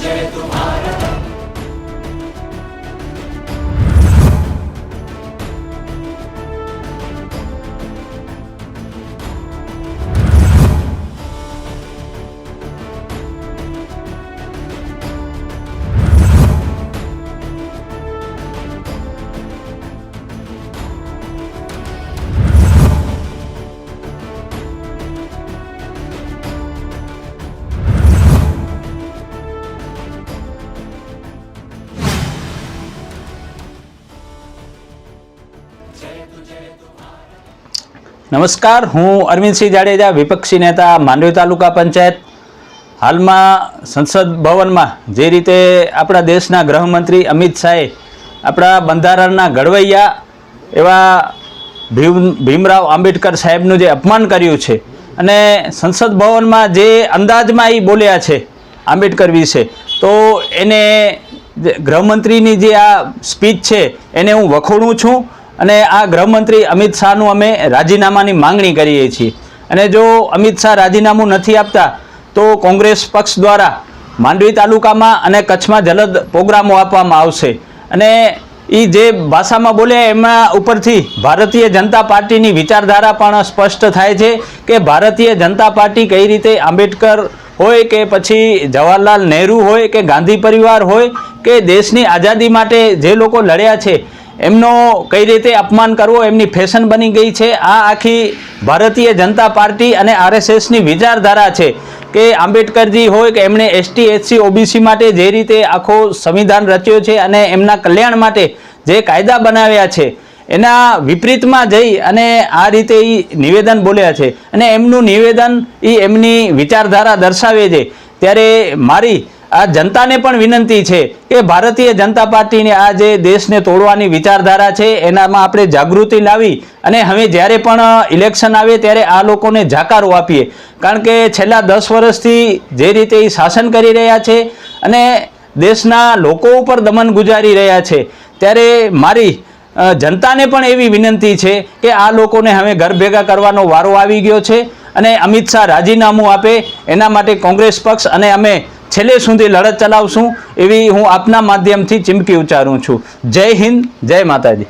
Sanche tu નમસ્કાર, હું અરવિંદસિંહ જાડેજા, વિપક્ષી નેતા, માંડવી તાલુકા પંચાયત. હાલમાં સંસદ ભવનમાં જે રીતે આપણા દેશના ગૃહમંત્રી અમિત શાહે આપણા બંધારણના ઘડવૈયા એવા ભીમ, ભીમરાવ આંબેડકર સાહેબનું જે અપમાન કર્યું છે અને સંસદ ભવનમાં જે અંદાજમાં એ બોલ્યા છે આંબેડકર વિશે, તો એને ગૃહમંત્રીની જે આ સ્પીચ છે એને હું વખોડું છું. અને આ ગૃહમંત્રી અમિત શાહનું અમે રાજીનામાની માંગણી કરીએ છીએ. અને જો અમિત શાહ રાજીનામું નથી આપતા, તો કોંગ્રેસ પક્ષ દ્વારા માંડવી તાલુકામાં અને કચ્છમાં જલદ પ્રોગ્રામો આપવામાં આવશે. અને એ જે ભાષામાં બોલ્યા એમાં ઉપરથી ભારતીય જનતા પાર્ટીની વિચારધારા પણ સ્પષ્ટ થાય છે કે ભારતીય જનતા પાર્ટી કઈ રીતે આંબેડકર હોય કે પછી જવાહરલાલ નહેરુ હોય કે ગાંધી પરિવાર હોય કે દેશની આઝાદી માટે જે લોકો લડ્યા છે એમનો કઈ રીતે અપમાન કરવો, એમની ફેશન બની ગઈ છે. આ આખી ભારતીય જનતા પાર્ટી અને આરએસએસની વિચારધારા છે કે આંબેડકરજી હોય કે એમણે એસટી, એસસી, ઓબીસી માટે જે રીતે આખો સંવિધાન રચ્યો છે અને એમના કલ્યાણ માટે જે કાયદા બનાવ્યા છે, એના વિપરીતમાં જઈ અને આ રીતે એ નિવેદન બોલ્યા છે. અને એમનું નિવેદન એ એમની વિચારધારા દર્શાવે છે. ત્યારે મારી આ જનતાને પણ વિનંતી છે કે ભારતીય જનતા પાર્ટીની આ જે દેશને તોડવાની વિચારધારા છે, એનામાં આપણે જાગૃતિ લાવી અને હવે જ્યારે પણ ઇલેક્શન આવે ત્યારે આ લોકોને જાકારો આપીએ. કારણ કે છેલ્લા દસ વર્ષથી જે રીતે એ શાસન કરી રહ્યા છે અને દેશના લોકો ઉપર દમન ગુજારી રહ્યા છે, ત્યારે મારી જનતાને પણ એવી વિનંતી છે કે આ લોકોને હવે ઘર ભેગા કરવાનો વારો આવી ગયો છે અને અમિત શાહ રાજીનામું આપે. એના માટે કોંગ્રેસ પક્ષ અને અમે છેલ્લે સુધી લડત ચલાવશું એવી હું આપના માધ્યમથી ચીમકી ઉચ્ચારું છું. જય હિન્દ, જય માતાજી.